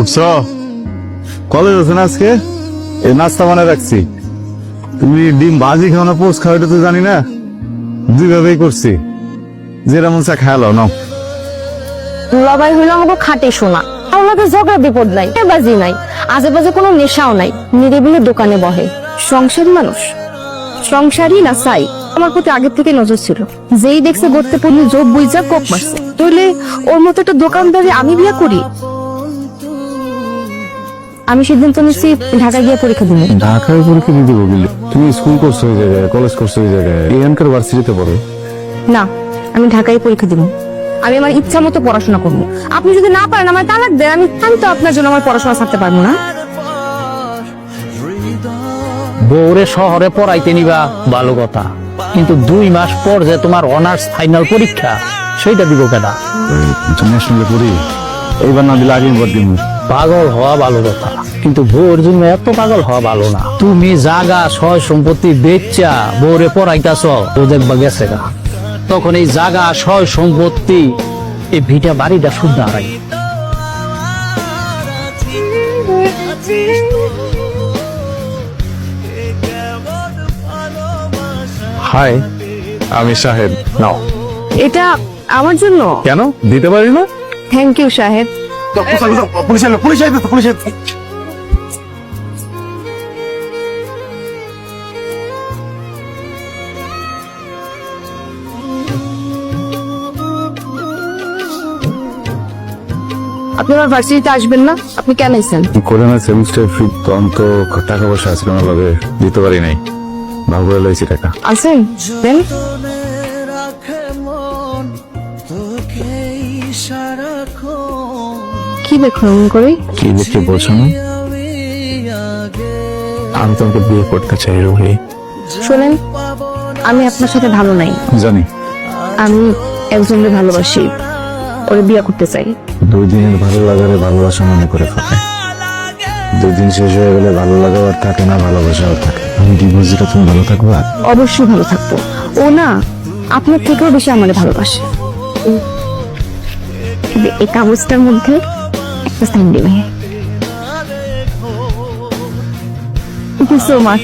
উঠছ college আছে না আজকে? এই নাস্তা বানায় রাখছি। তুমি ডিম ভাজি খাও না, পোস্ট খাও, এটা তো জানি না। দুইভাবেই করছি। যেটা মন চা খায়ালো নাও। দুলাভাই হইল আমাকে খাটে শোনা আমাকে ঝগড়া বিপদ নাই বাজি নাই। আজেবাজে কোনো নেশাও নাই, নিরিবিলি দোকানে বহে। সংসারী মানুষ। সংসারী না চাই, আমার প্রতি আগের থেকে নজর ছিল। যেই দেখছে গড়তে পড়লে যোগ বুঝা কোপ মারছে। তাহলে ওর মতো একটা দোকানদারি আমি বিয়ে করি? আমি সিদ্ধান্ত নিচ্ছি ঢাকা গিয়ে পরীক্ষা দিব। ঢাকায় পরীক্ষা দিতে বলিলে তুমি স্কুল করছ ওই জায়গায় কলেজ করছ ওই জায়গায় এখানকার ভার্সিটিতে পড়ো। না আমি ঢাকায় পরীক্ষা দিব। আমি আমার ইচ্ছা মতো পড়াশোনা করব। আপনি যদি না পারেন আমার তালাক দেন। আমি আমি তো আপনার জন্য আমার পড়াশোনা ছাড়তে পারব না। বউরে শহরে পড়াইতে নিবা ভালো কথা। কিন্তু দুই মাস পর যে তোমার অনার্স ফাইনাল পরীক্ষা সেইটা দিব কেনা ইন্টারন্যাশনালে পড়ি। এইবার না দিলে আগের বার দিব পাগল হওয়া ভালো কথা। কিন্তু বউর জন্য এত পাগল হওয়া ভালো না। তুমি জাগা সয় সম্পত্তি বেচা বউরে পড়াইতাছ ও দেখবা গেছে গা। তখন এই জাগা সয় সম্পত্তি এই ভিটা বাড়িটা শুদ্ধ হারাই হাই আমি সাহেব নাও। এটা আমার জন্য? কেন? দিতে পারি না? থ্যাংক ইউ সাহেব পুলিশ এলো পুলিশ আইবে পুলিশ আপনি আমার ভার্সিটিতে আসবেন না? আপনি কেন এসেছেন? করে না সেমিস্টার ফি তখন তো টাকা পয়সা আছে কোনো ভাবে দিতে পারি নাই। ভাগ করে লইছি টাকা। আছেন? দেন। এমন করে? কি দেখে না? আমি তোমাকে বিয়ে করতে চাই রোহি। শোনেন আমি আপনার সাথে ভালো নাই। জানি। আমি একজনকে ভালোবাসি ওরে বিয়ে করতে চাই। দুই দিনের ভালো লাগারে ভালোবাসা মনে করে ফেলে দুই দিন শেষ হয়ে গেলে ভালো লাগাও আর থাকে না ভালোবাসাও থাকে। আমি তুমি ভালো থাকবা? অবশ্যই ভালো থাকব। ও না আপনার থেকেও বেশি আমাদের ভালোবাসে। এই কাগজটার মধ্যে একটা সাইন দেবে থ্যাংক ইউ সো মাচ